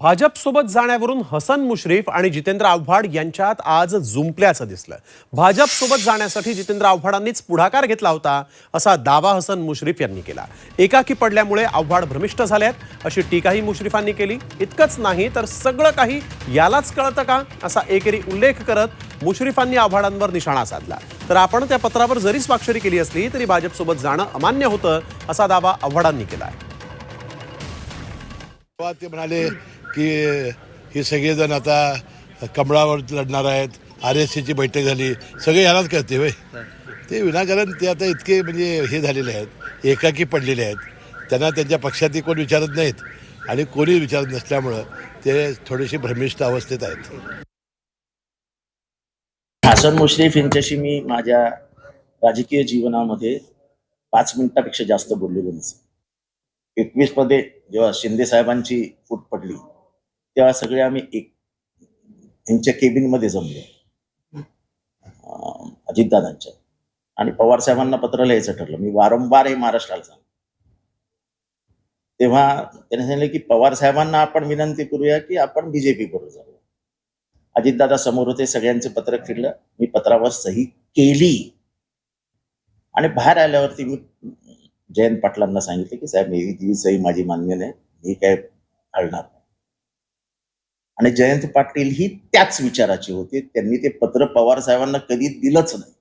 भाजपसोबत जाण्यावरून हसन मुश्रीफ आणि जितेंद्र आव्हाड यांच्यात आज जुंपल्याचं दिसलं. भाजपसोबत जाण्यासाठी जितेंद्र आव्हाडांनीच पुढाकार घेतला होता असा दावा हसन मुश्रीफ यांनी केला. एकाकी पडल्यामुळे आव्हाड भ्रमिष्ट झाल्यात अशी टीकाही मुश्रीफांनी केली. इतकंच नाही तर सगळं काही यालाच कळतं का असा एकेरी उल्लेख करत मुश्रीफांनी आव्हाडांवर निशाणा साधला. तर आपण त्या पत्रावर जरी स्वाक्षरी केली असली तरी भाजपसोबत जाणं अमान्य होतं असा दावा आव्हाडांनी केला आहे ते म्हणाले की हे सगळेजण आता कमळावर लढणार आहेत आर एस सीची बैठक झाली सगळे यालाच करते वय ते विनाकारण ते आता इतके म्हणजे हे झालेले आहेत एकाकी पडलेले आहेत. त्यांना त्यांच्या पक्षातही कोण विचारत नाहीत आणि कोणी विचारत नसल्यामुळं ते थोडेसे भ्रमिष्ठ अवस्थेत आहेत. हसन मुश्रीफ यांच्याशी मी माझ्या राजकीय जीवनामध्ये पाच मिनिटापेक्षा जास्त बोललेलो नसेल. एकवीसमध्ये जेव्हा शिंदे साहेबांची फूट पडली तेव्हा सगळे आम्ही एक त्यांच्या केबिनमध्ये जमलो. अजितदादांच्या. आणि पवार साहेबांना पत्र लिहायचं ठरलं. मी वारंवार हे महाराष्ट्राला सांग तेव्हा त्याने सांगितलं की पवार साहेबांना आपण विनंती करूया की आपण बीजेपी बरोबर जाऊया अजितदादा समोर होते सगळ्यांचं पत्रक फिरलं. मी पत्रावर सही केली. आणि बाहेर आल्यावरती मी जयंत पाटलांना सांगितलं की साहेब ही सही माझी मान्य नाही मी काय हलणार आणि जयंत पाटील ही त्याच विचाराची होती. त्यांनी ते पत्र पवार साहेबांना कधी दिलंच नाही.